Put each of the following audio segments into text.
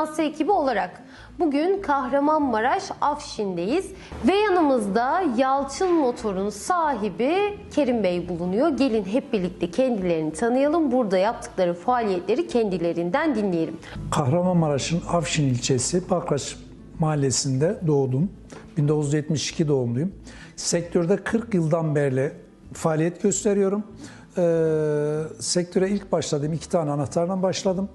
Asya ekibi olarak bugün Kahramanmaraş Afşin'deyiz ve yanımızda Yalçın Motor'un sahibi Kerim Bey bulunuyor. Gelin hep birlikte kendilerini tanıyalım. Burada yaptıkları faaliyetleri kendilerinden dinleyelim. Kahramanmaraş'ın Afşin ilçesi Bakraç mahallesinde doğdum. 1972 doğumluyum. Sektörde 40 yıldan beri faaliyet gösteriyorum. Ee, sektöre ilk başladığım iki tane anahtardan başladım.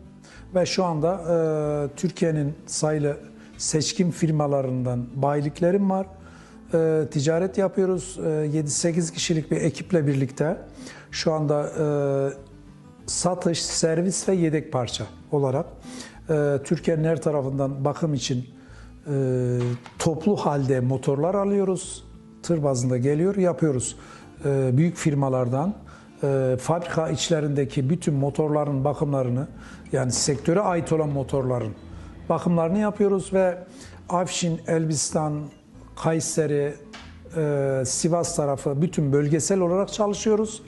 Ve şu anda e, Türkiye'nin sayılı seçkin firmalarından bayiliklerim var. E, ticaret yapıyoruz. E, 7-8 kişilik bir ekiple birlikte şu anda e, satış, servis ve yedek parça olarak e, Türkiye'nin her tarafından bakım için e, toplu halde motorlar alıyoruz. Tır bazında geliyor, yapıyoruz. E, büyük firmalardan e, fabrika içlerindeki bütün motorların bakımlarını yani sektöre ait olan motorların bakımlarını yapıyoruz ve Afşin, Elbistan, Kayseri, e, Sivas tarafı bütün bölgesel olarak çalışıyoruz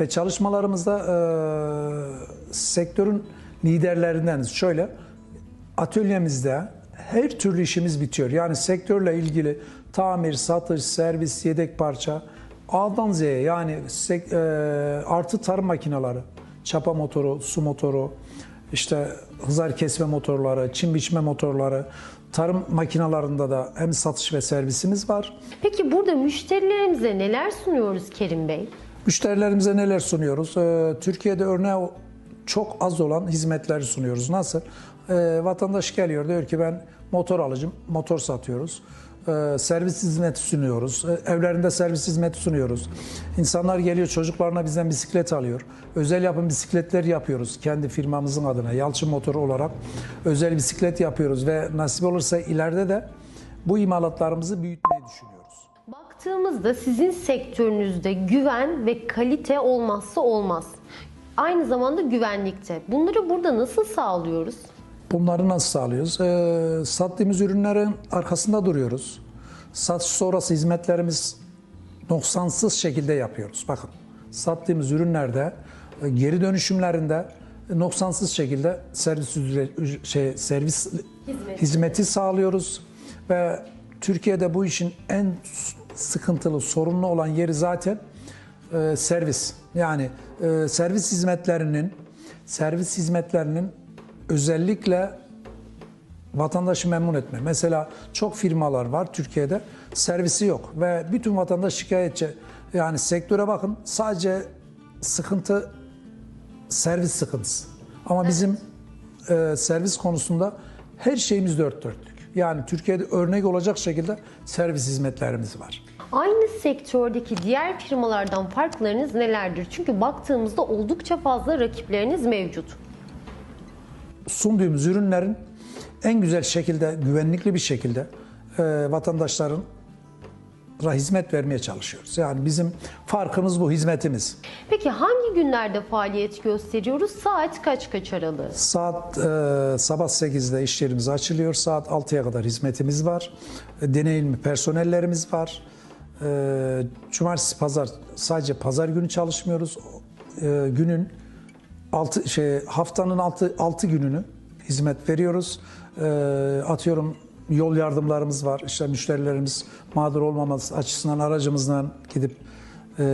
ve çalışmalarımızda e, sektörün liderlerindeniz. Şöyle atölyemizde her türlü işimiz bitiyor. Yani sektörle ilgili tamir, satış, servis, yedek parça A'dan Z'ye yani sek- e, artı tarım makineleri, çapa motoru, su motoru, işte hızar kesme motorları, çim biçme motorları, tarım makinalarında da hem satış ve servisimiz var. Peki burada müşterilerimize neler sunuyoruz Kerim Bey? Müşterilerimize neler sunuyoruz? Ee, Türkiye'de örneği çok az olan hizmetleri sunuyoruz. Nasıl? Ee, vatandaş geliyor diyor ki ben motor alacağım, motor satıyoruz. Ee, servis hizmeti sunuyoruz. Ee, evlerinde servis hizmeti sunuyoruz. İnsanlar geliyor çocuklarına bizden bisiklet alıyor. Özel yapım bisikletler yapıyoruz kendi firmamızın adına. Yalçın Motor olarak özel bisiklet yapıyoruz ve nasip olursa ileride de bu imalatlarımızı büyütmeyi düşünüyoruz. Baktığımızda sizin sektörünüzde güven ve kalite olmazsa olmaz. Aynı zamanda güvenlikte. Bunları burada nasıl sağlıyoruz? Bunları nasıl sağlıyoruz? Ee, sattığımız ürünlerin arkasında duruyoruz. Satış sonrası hizmetlerimiz noksansız şekilde yapıyoruz. Bakın sattığımız ürünlerde e, geri dönüşümlerinde e, noksansız şekilde servis ücret- şey servis hizmeti sağlıyoruz ve Türkiye'de bu işin en sıkıntılı, sorunlu olan yeri zaten e, servis. Yani e, servis hizmetlerinin servis hizmetlerinin özellikle vatandaşı memnun etme. Mesela çok firmalar var Türkiye'de servisi yok ve bütün vatandaş şikayetçi. Yani sektöre bakın sadece sıkıntı servis sıkıntısı. Ama bizim e, servis konusunda her şeyimiz dört dörtlük. Yani Türkiye'de örnek olacak şekilde servis hizmetlerimiz var. Aynı sektördeki diğer firmalardan farklarınız nelerdir? Çünkü baktığımızda oldukça fazla rakipleriniz mevcut. Sunduğumuz ürünlerin en güzel şekilde, güvenlikli bir şekilde e, vatandaşların hizmet vermeye çalışıyoruz. Yani bizim farkımız bu, hizmetimiz. Peki hangi günlerde faaliyet gösteriyoruz? Saat kaç kaç aralığı? Saat e, sabah 8'de iş yerimiz açılıyor. Saat 6'ya kadar hizmetimiz var. E, deneyimli personellerimiz var. E, cumartesi, pazar sadece pazar günü çalışmıyoruz. E, günün altı şey haftanın 6 6 gününü hizmet veriyoruz. E, atıyorum yol yardımlarımız var. İşte müşterilerimiz mağdur olmaması açısından aracımızdan gidip e,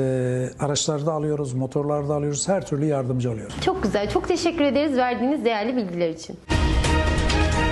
araçları da alıyoruz, motorları da alıyoruz. Her türlü yardımcı oluyoruz. Çok güzel. Çok teşekkür ederiz verdiğiniz değerli bilgiler için.